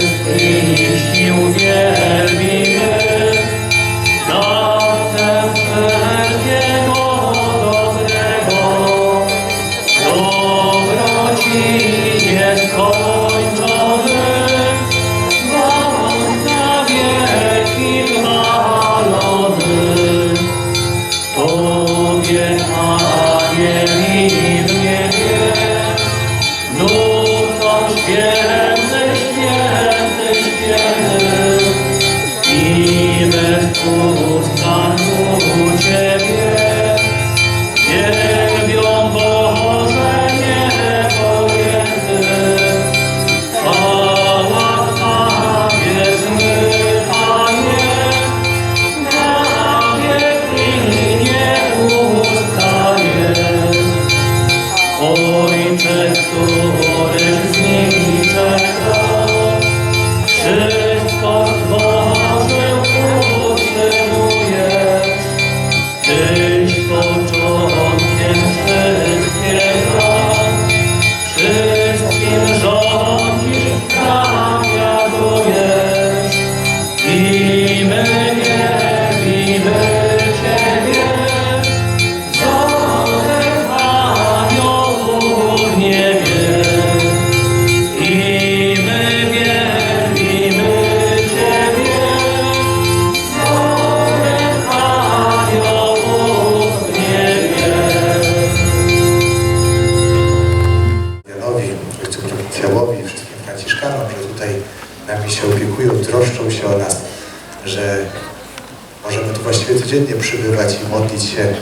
wszystkich i uwielbimy. Że tutaj nami się opiekują, troszczą się o nas, że możemy tu właściwie codziennie przybywać i modlić się,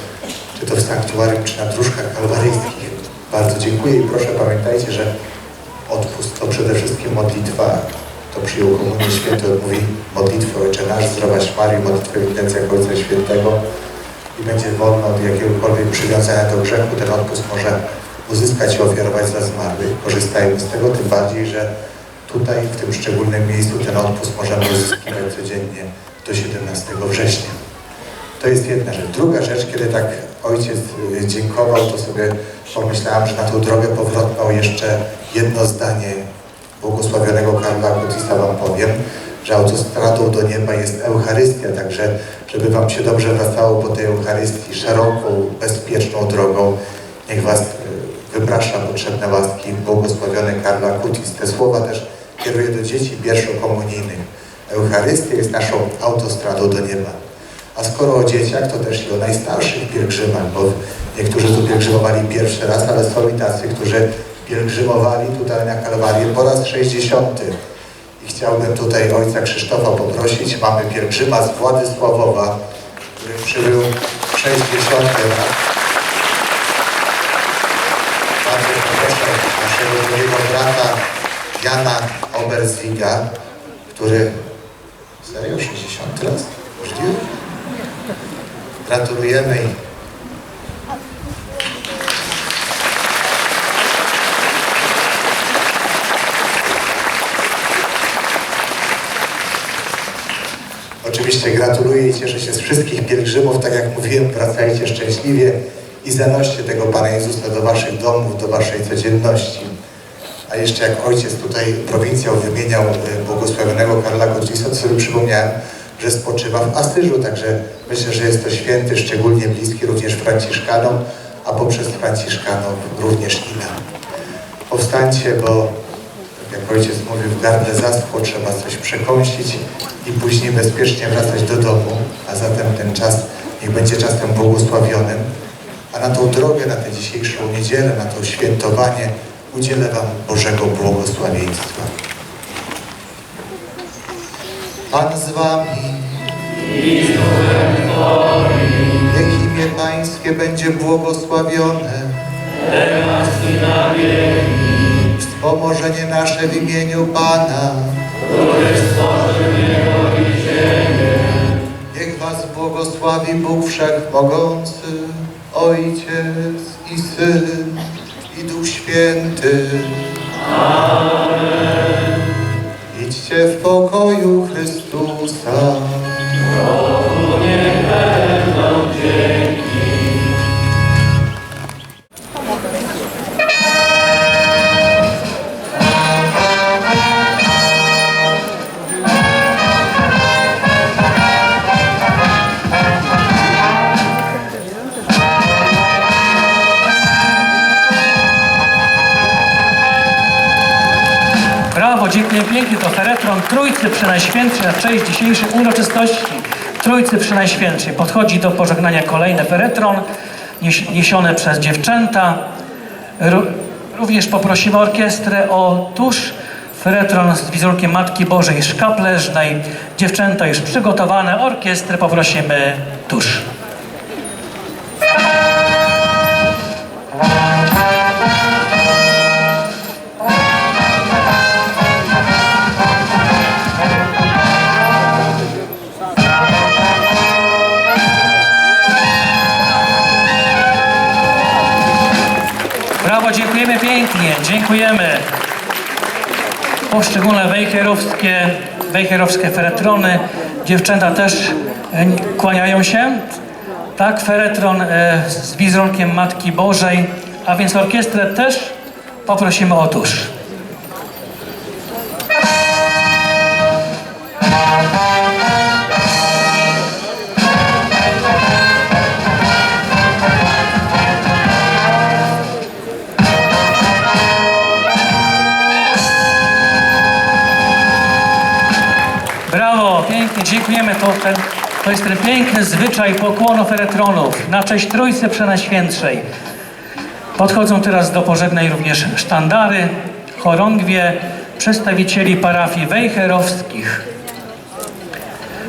czy to w sanktuarium, czy na dróżkach kalwaryjskich. Bardzo dziękuję i proszę pamiętajcie, że odpust to przede wszystkim modlitwa. To przyjął Komunię Świętą, mówi modlitwę Ojcze Nasz, zdrowaś Marii, modlitwę w intencjach Ojca Świętego i będzie wolno od jakiegokolwiek przywiązania do grzechu. Ten odpust może uzyskać i ofiarować za zmarłych. Korzystajmy z tego, tym bardziej, że tutaj, w tym szczególnym miejscu, ten odpust możemy uzyskiwać codziennie do 17 września. To jest jedna rzecz. Druga rzecz, kiedy tak ojciec y, dziękował, to sobie pomyślałem, że na tą drogę powrotną jeszcze jedno zdanie błogosławionego Karla Kutisa Wam powiem, że autostradą do nieba jest Eucharystia, także żeby Wam się dobrze wracało po tej Eucharystii szeroką, bezpieczną drogą, niech Was y, wyprasza potrzebne łaski błogosławiony Karla Kutis. Te słowa też kieruję do dzieci pierwszokomunijnych. Eucharystia jest naszą autostradą do nieba. A skoro o dzieciach, to też i o najstarszych pielgrzymach, bo niektórzy tu pielgrzymowali pierwszy raz, ale są i tacy, którzy pielgrzymowali tutaj na Kalwarię po raz 60. I chciałbym tutaj ojca Krzysztofa poprosić. Mamy pielgrzyma z Władysławowa, który przybył 60. lat. Bardzo proszę naszego drugiego brata Jana Oberzwiga, który... Serio? 60 raz? Możliwe? Gratulujemy i Oczywiście gratuluję i cieszę się z wszystkich pielgrzymów. Tak jak mówiłem, wracajcie szczęśliwie i zanoście tego Pana Jezusa do waszych domów, do waszej codzienności. A jeszcze jak ojciec tutaj prowincjał wymieniał e, błogosławionego Karla Kotwisa, to sobie przypomniałem, że spoczywa w Asyżu, także myślę, że jest to święty, szczególnie bliski również Franciszkanom, a poprzez Franciszkanów również i nam. Powstańcie, bo jak ojciec mówił, w gardle zaschło, trzeba coś przekąsić i później bezpiecznie wracać do domu, a zatem ten czas niech będzie czasem błogosławionym. A na tą drogę, na tę dzisiejszą niedzielę, na to świętowanie udzielę Wam Bożego błogosławieństwa. Pan z Wami. Niech imię Pańskie będzie błogosławione. Teraz i na wieki, Wspomożenie nasze w imieniu Pana. który stworzył niebo i ziemię. Niech Was błogosławi Bóg Wszechmogący, Ojciec i Syn i Duch Święty. Amen. Idźcie w pokoju Chrystusa. Niech będą dzięki. Brawo, dziękuję pięknie. To Feretron Trójcy Przenajświętszej na cześć dzisiejszej uroczystości Trójcy Przenajświętszej. Podchodzi do pożegnania kolejny Feretron niesione przez dziewczęta. Ró- Również poprosimy orkiestrę o tusz. Feretron z wizerunkiem Matki Bożej Szkapleżnej. Dziewczęta już przygotowane. Orkiestrę poprosimy tusz. Dziękujemy. Poszczególne wejherowskie, wejherowskie feretrony, dziewczęta też e, kłaniają się. Tak, feretron e, z wizerunkiem Matki Bożej, a więc orkiestrę też poprosimy o tusz. Ten, to jest ten piękny zwyczaj pokłonu feretronów na cześć Trójcy Przenajświętszej. Podchodzą teraz do pożegnań również sztandary, chorągwie, przedstawicieli parafii wejherowskich.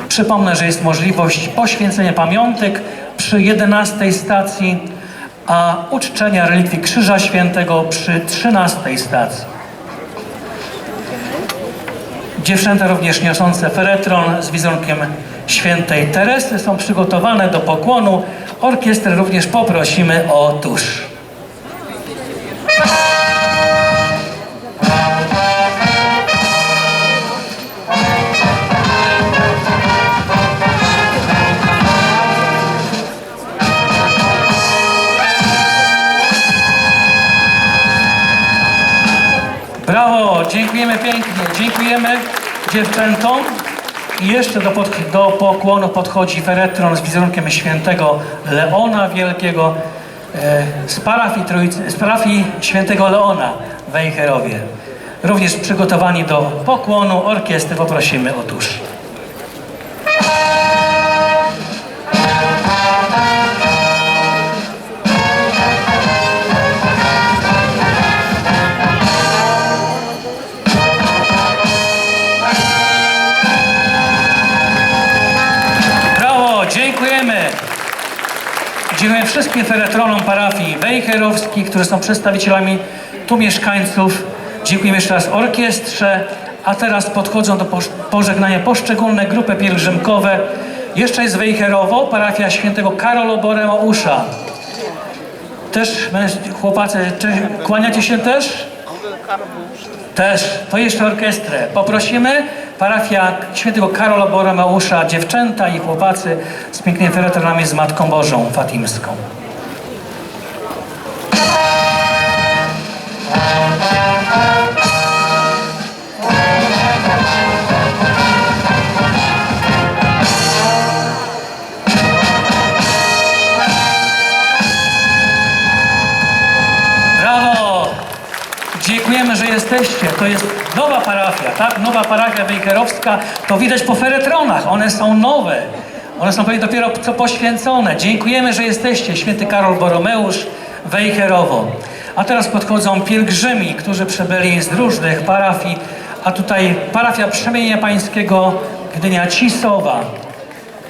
Przypomnę, że jest możliwość poświęcenia pamiątek przy 11 stacji, a uczczenia relikwii Krzyża Świętego przy 13 stacji. Dziewczęta również niosące feretron z wizerunkiem świętej Teresy są przygotowane do pokłonu. Orkiestrę również poprosimy o tusz. Brawo, dziękujemy pięknie, dziękujemy dziewczętom. I jeszcze do, pod, do pokłonu podchodzi feretron z wizerunkiem świętego Leona Wielkiego e, z, parafii Trójcy, z parafii świętego Leona w Wejherowie. Również przygotowani do pokłonu orkiestry poprosimy o tusz. Wszystkim feretronom parafii wejherowskich, którzy są przedstawicielami tu mieszkańców. Dziękujemy jeszcze raz orkiestrze, a teraz podchodzą do poż- pożegnania poszczególne grupy pielgrzymkowe. Jeszcze jest Wejherowo, parafia świętego Karola Boreusza. Też chłopacy, czy kłaniacie się też? Też, to jeszcze orkiestrę. Poprosimy parafia świętego Karola Boreusza, dziewczęta i chłopacy z pięknymi feretronami z Matką Bożą Fatimską. To jest nowa parafia, tak? Nowa parafia wejherowska. To widać po feretronach. One są nowe. One są pewnie dopiero co poświęcone. Dziękujemy, że jesteście. Święty Karol Boromeusz, Wejherowo. A teraz podchodzą pielgrzymi, którzy przybyli z różnych parafii. A tutaj parafia Przemienia Pańskiego Gdynia Cisowa.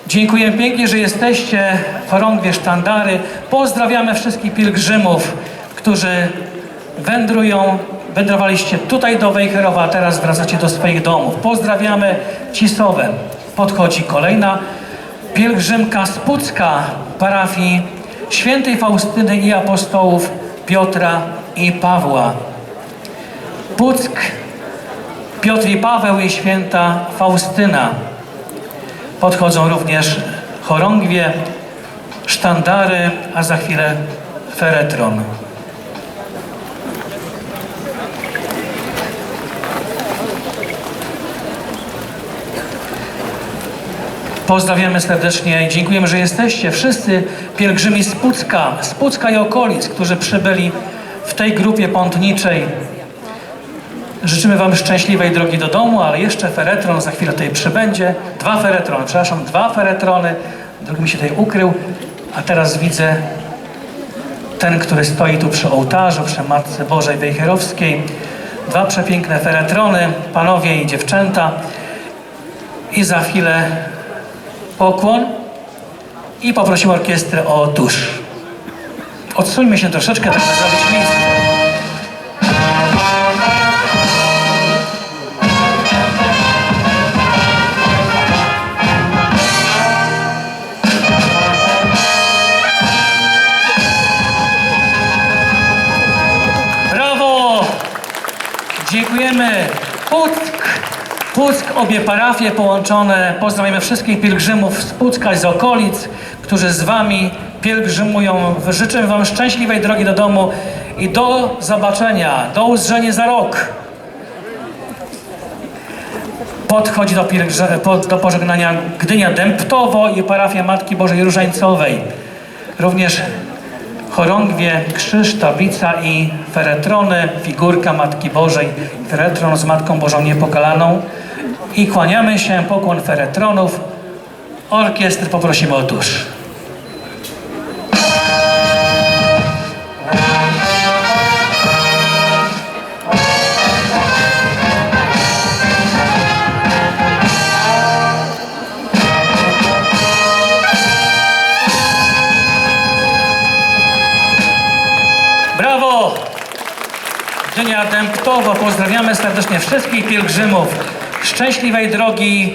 Dziękuję pięknie, że jesteście, chorągwie sztandary. Pozdrawiamy wszystkich pielgrzymów, którzy wędrują, wędrowaliście tutaj do Wejherowa, a teraz wracacie do swoich domów. Pozdrawiamy Cisowe. Podchodzi kolejna pielgrzymka z Pucka, parafii świętej Faustyny i apostołów Piotra i Pawła. Puck, Piotr i Paweł i święta Faustyna. Podchodzą również chorągwie, sztandary, a za chwilę feretron. Pozdrawiamy serdecznie i dziękujemy, że jesteście wszyscy pielgrzymi z Pucka, z Pucka i okolic, którzy przybyli w tej grupie pątniczej. Życzymy Wam szczęśliwej drogi do domu, ale jeszcze feretron za chwilę tutaj przybędzie. Dwa feretrony, przepraszam, dwa feretrony. Drugi mi się tutaj ukrył, a teraz widzę ten, który stoi tu przy ołtarzu, przy Matce Bożej Wejherowskiej. Dwa przepiękne feretrony, panowie i dziewczęta. I za chwilę pokłon i poprosimy orkiestrę o tusz. Odsuńmy się troszeczkę, żeby zrobić miejsce. Puck, obie parafie połączone. Pozdrawiamy wszystkich pielgrzymów z Pucka i z okolic, którzy z Wami pielgrzymują. Życzę Wam szczęśliwej drogi do domu i do zobaczenia, do usłyszenia za rok. Podchodzi do, pielgrze- po- do pożegnania Gdynia Dęptowo i parafia Matki Bożej Różańcowej. Również chorągwie, krzyż, tablica i feretrony, figurka Matki Bożej, feretron z Matką Bożą Niepokalaną. I kłaniamy się, pokłon feretronów. Orkiestr poprosimy o tusz. Brawo! Gdynia Dęptowo. Pozdrawiamy serdecznie wszystkich pielgrzymów. Szczęśliwej drogi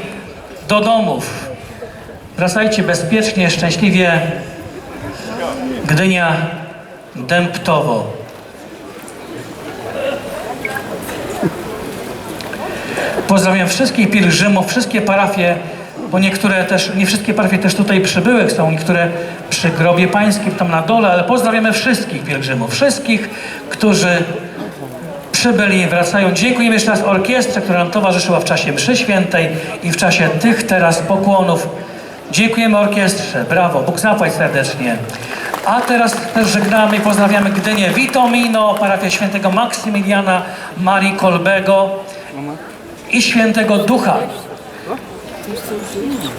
do domów. Wracajcie bezpiecznie, szczęśliwie. Gdynia Dęptowo. Pozdrawiam wszystkich pielgrzymów, wszystkie parafie, bo niektóre też, nie wszystkie parafie też tutaj przybyły, są niektóre przy grobie pańskim tam na dole, ale pozdrawiamy wszystkich pielgrzymów, wszystkich, którzy przybyli wracają. Dziękujemy jeszcze raz orkiestrze, która nam towarzyszyła w czasie mszy świętej i w czasie tych teraz pokłonów. Dziękujemy orkiestrze, brawo, Bóg zapłać serdecznie. A teraz też żegnamy i pozdrawiamy Gdynię Witomino, parafia świętego Maksymiliana Marii Kolbego i świętego Ducha.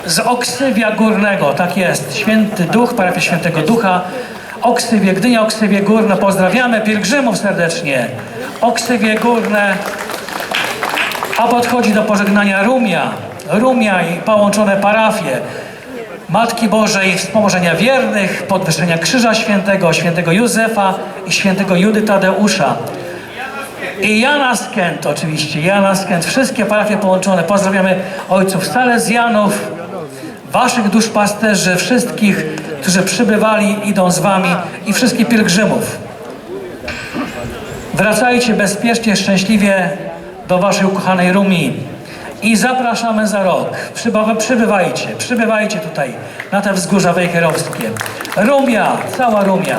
Z Oksywia Górnego, tak jest. Święty Duch, parafia Świętego Ducha. Oksywie, Gdynia, Oksywie Górne. Pozdrawiamy pielgrzymów serdecznie. Oksywie Górne. A podchodzi do pożegnania Rumia. Rumia i połączone parafie. Matki Bożej, wspomożenia wiernych, podwyższenia Krzyża Świętego, Świętego Józefa i Świętego Judy Tadeusza. I Jana Skent oczywiście, Jana Skent, wszystkie parafie połączone. Pozdrawiamy ojców Salezjanów, waszych duszpasterzy, wszystkich, którzy przybywali, idą z wami i wszystkich pielgrzymów. Wracajcie bezpiecznie, szczęśliwie do waszej ukochanej Rumi. I zapraszamy za rok. Przybywa, przybywajcie, przybywajcie tutaj na te wzgórza wejherowskie. Rumia, cała Rumia.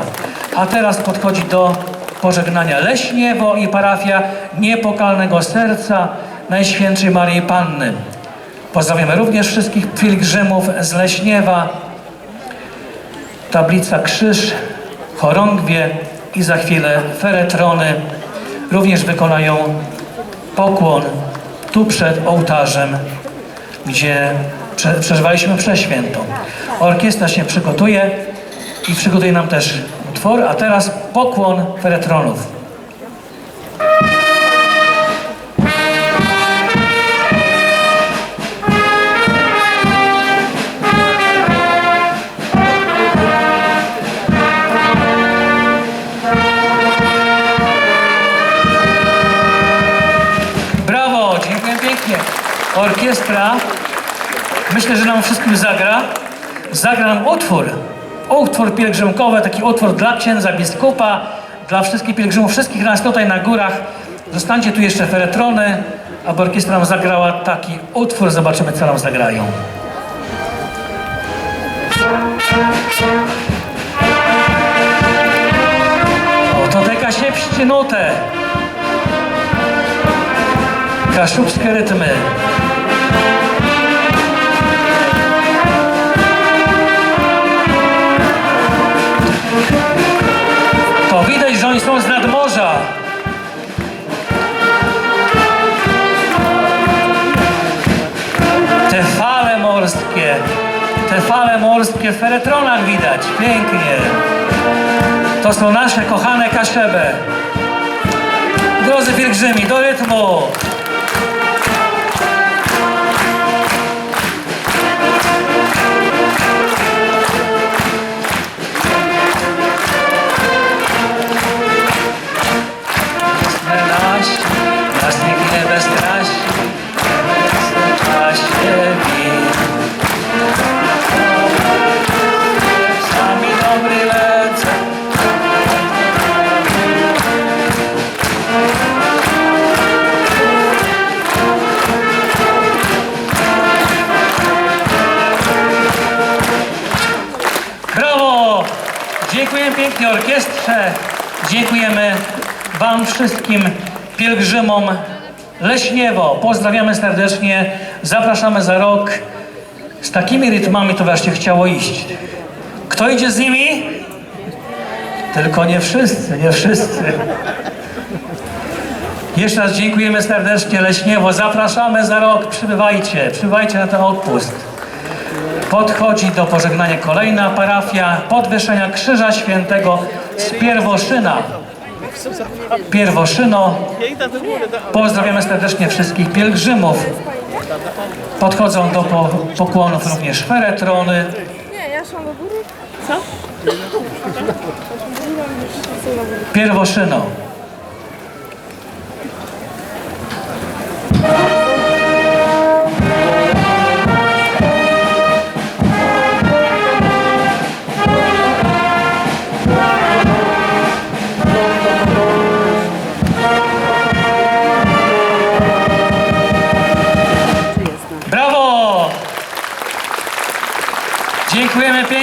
A teraz podchodzi do pożegnania Leśniewo i parafia Niepokalnego Serca Najświętszej Maryi Panny. Pozdrawiamy również wszystkich pielgrzymów z Leśniewa. Tablica Krzyż, chorągwie i za chwilę feretrony również wykonają pokłon tu przed ołtarzem, gdzie prze, przeżywaliśmy przeświętą. Orkiestra się przygotuje i przygotuje nam też utwór, a teraz pokłon feretronów. Myślę, że nam wszystkim zagra. Zagra nam utwór. Utwór pielgrzymkowy, taki utwór dla księdza biskupa, dla wszystkich pielgrzymów, wszystkich nas tutaj na górach. Zostańcie tu jeszcze feretrony, aby orkiestra nam zagrała taki utwór. Zobaczymy, co nam zagrają. Oto te kasiepście nutę. Kaszubskie rytmy. Te fale morskie w feretronach widać. Pięknie. To są nasze kochane kaszebe. Drodzy pielgrzymi, do rytmu. Orkiestrze. Dziękujemy Wam wszystkim pielgrzymom Leśniewo. Pozdrawiamy serdecznie. Zapraszamy za rok. Z takimi rytmami to właśnie chciało iść. Kto idzie z nimi? Tylko nie wszyscy, nie wszyscy. Jeszcze raz dziękujemy serdecznie Leśniewo. Zapraszamy za rok. Przybywajcie, przybywajcie na ten odpust. Podchodzi do pożegnania kolejna parafia Podwyższenia Krzyża Świętego z Pierwoszyna. Pierwoszyno. Pozdrawiamy serdecznie wszystkich pielgrzymów. Podchodzą do po, pokłonów również feretrony. Nie, ja szłam do góry. Co? Pierwoszyno.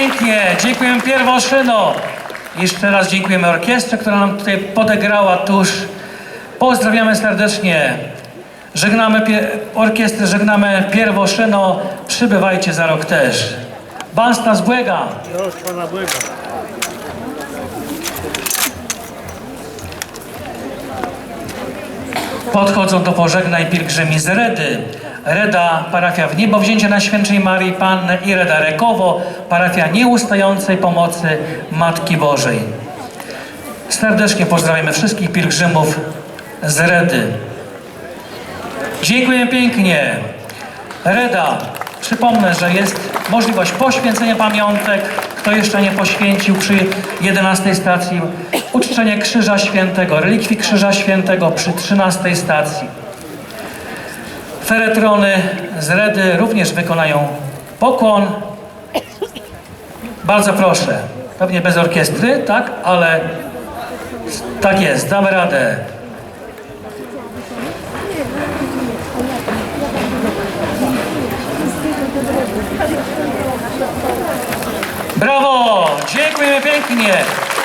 Pięknie, dziękujemy Pierwoszyno. Jeszcze raz dziękujemy orkiestrze, która nam tutaj podegrała tuż. Pozdrawiamy serdecznie. Żegnamy orkiestrę, żegnamy Pierwoszyno. Przybywajcie za rok też. Basta z Błega. Podchodzą do pożegnań pielgrzymi z Redy. Reda, parafia w Niebowzięcie na Świętej Marii Panny i Reda Rekowo, parafia nieustającej pomocy Matki Bożej. Serdecznie pozdrawiamy wszystkich pielgrzymów z Redy. Dziękuję pięknie. Reda, przypomnę, że jest możliwość poświęcenia pamiątek. Kto jeszcze nie poświęcił przy 11 stacji, uczczenie Krzyża Świętego, relikwii Krzyża Świętego przy 13 stacji. Feretrony z Redy również wykonają pokłon. Bardzo proszę. Pewnie bez orkiestry, tak? Ale tak jest, damy radę. Brawo! Dziękujemy pięknie.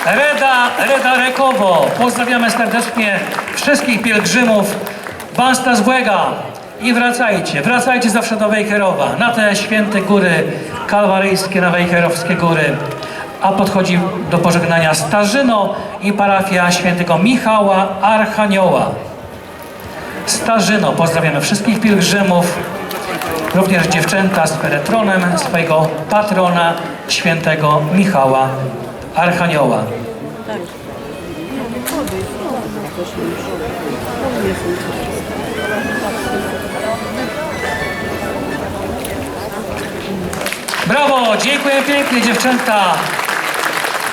Reda, Reda Rekowo. Pozdrawiamy serdecznie wszystkich pielgrzymów Basta z Błega. I wracajcie, wracajcie zawsze do Wejherowa, na te święte góry kalwaryjskie, na Wejherowskie góry. A podchodzi do pożegnania Starzyno i parafia świętego Michała Archanioła. Starzyno, pozdrawiamy wszystkich pielgrzymów, również dziewczęta z peretronem swojego patrona, świętego Michała Archanioła. Dziękuję pięknie dziewczęta.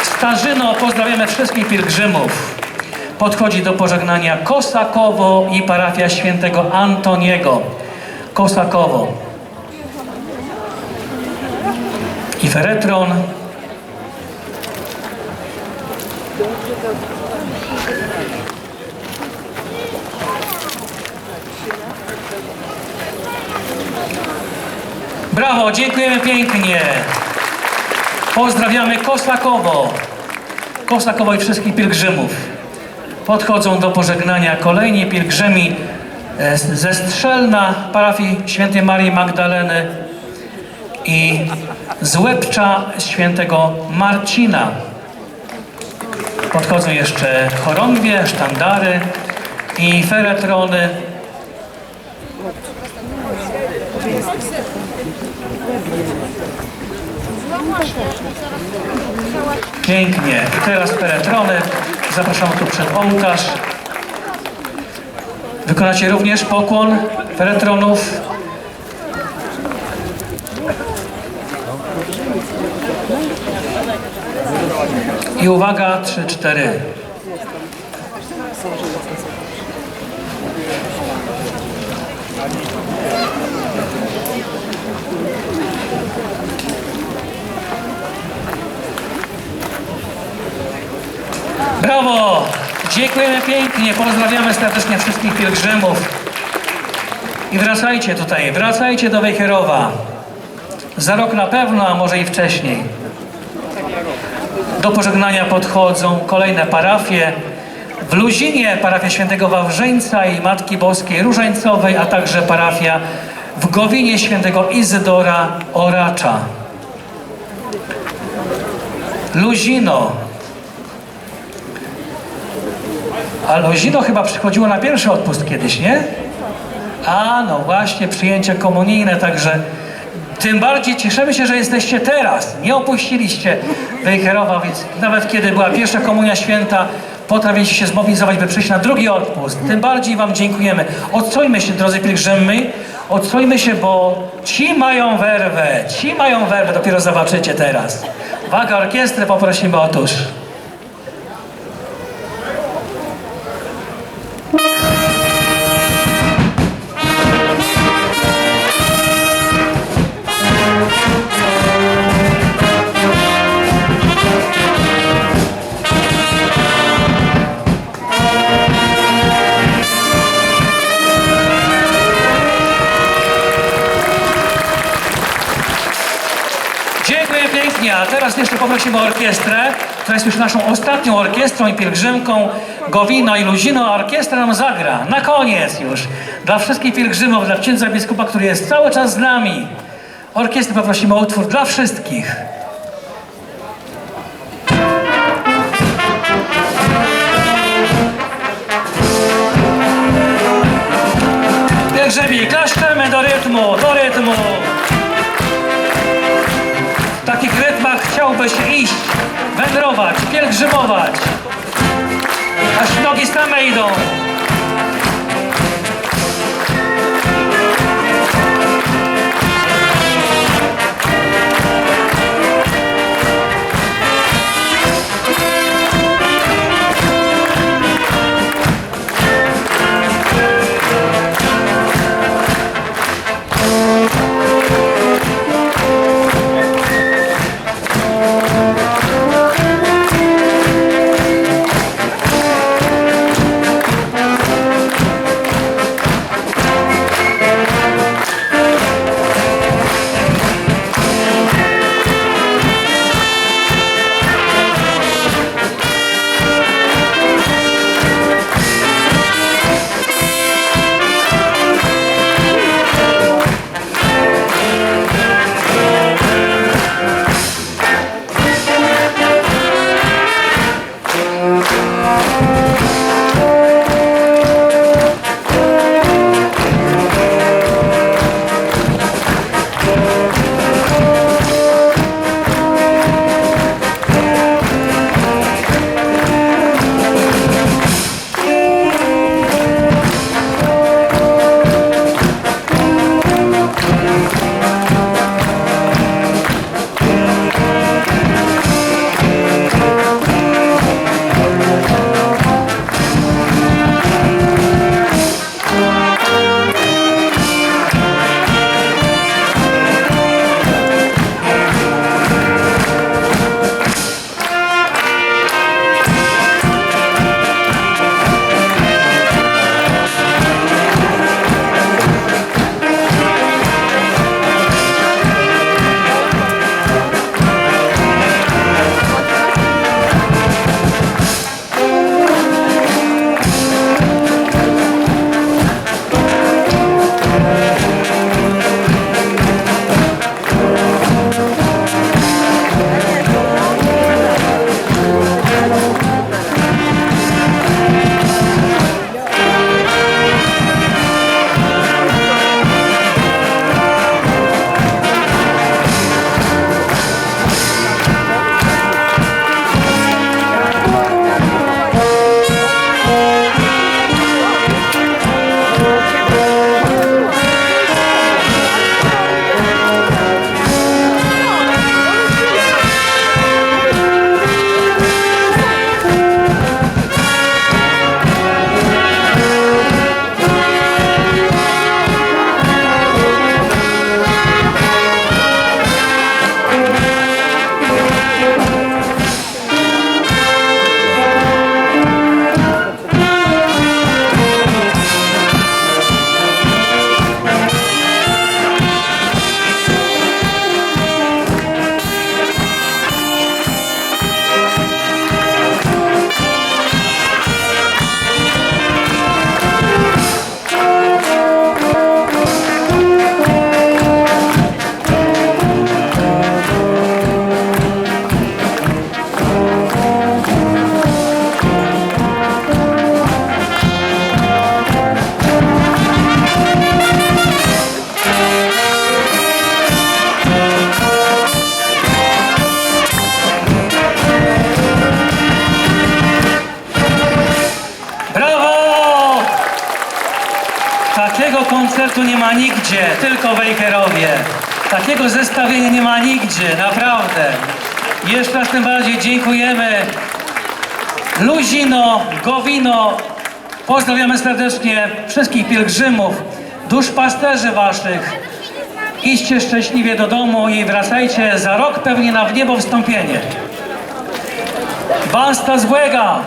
Starzyno, pozdrawiamy wszystkich pielgrzymów. Podchodzi do pożegnania Kosakowo i parafia świętego Antoniego. Kosakowo. I feretron. Brawo, dziękujemy pięknie. Pozdrawiamy Kosakowo. Kosakowo i wszystkich pielgrzymów. Podchodzą do pożegnania kolejni pielgrzymi e, ze Strzelna, parafii świętej Marii Magdaleny i z Łebcza świętego Marcina. Podchodzą jeszcze chorągwie, sztandary i feretrony Pięknie. Teraz peretrony. Zapraszam tu przed ołtarz. Wykonacie również pokłon peretronów. I uwaga, trzy, cztery. Brawo! Dziękujemy pięknie, pozdrawiamy serdecznie wszystkich pielgrzymów. I wracajcie tutaj, wracajcie do Wejherowa. Za rok na pewno, a może i wcześniej. Do pożegnania podchodzą kolejne parafie. W Luzinie parafia świętego Wawrzeńca i Matki Boskiej Różańcowej, a także parafia w Gowinie świętego Izydora Oracza. Luzino. A Luzino chyba przychodziło na pierwszy odpust kiedyś, nie? A, no właśnie, przyjęcie komunijne, także tym bardziej cieszymy się, że jesteście teraz. Nie opuściliście Wejherowa, więc nawet kiedy była pierwsza komunia święta, potrafiliście się zmobilizować, by przyjść na drugi odpust. Tym bardziej Wam dziękujemy. Odstojmy się, drodzy pielgrzymy, odstojmy się, bo ci mają werwę, ci mają werwę, dopiero zobaczycie teraz. Uwaga, orkiestrę poprosimy otóż. Dziękuję teraz jeszcze poprosimy orkiestrę, która jest już naszą ostatnią orkiestrą i pielgrzymką Gowino i Luzino. a Orkiestra nam zagra, na koniec już, dla wszystkich pielgrzymów, dla księdza biskupa, który jest cały czas z nami. Orkiestrę poprosimy o utwór dla wszystkich. Pielgrzymi, klaszczemy do rytmu, do rytmu. Chciałbyś iść, wędrować, pielgrzymować, aż nogi same idą. Nigdzie, tylko Wejherowie. Takiego zestawienia nie ma nigdzie, naprawdę. Jeszcze raz tym bardziej dziękujemy Luzino, Gowino. Pozdrawiamy serdecznie wszystkich pielgrzymów, duszpasterzy waszych. Idźcie szczęśliwie do domu i wracajcie za rok pewnie na w niebo wstąpienie. Basta złego!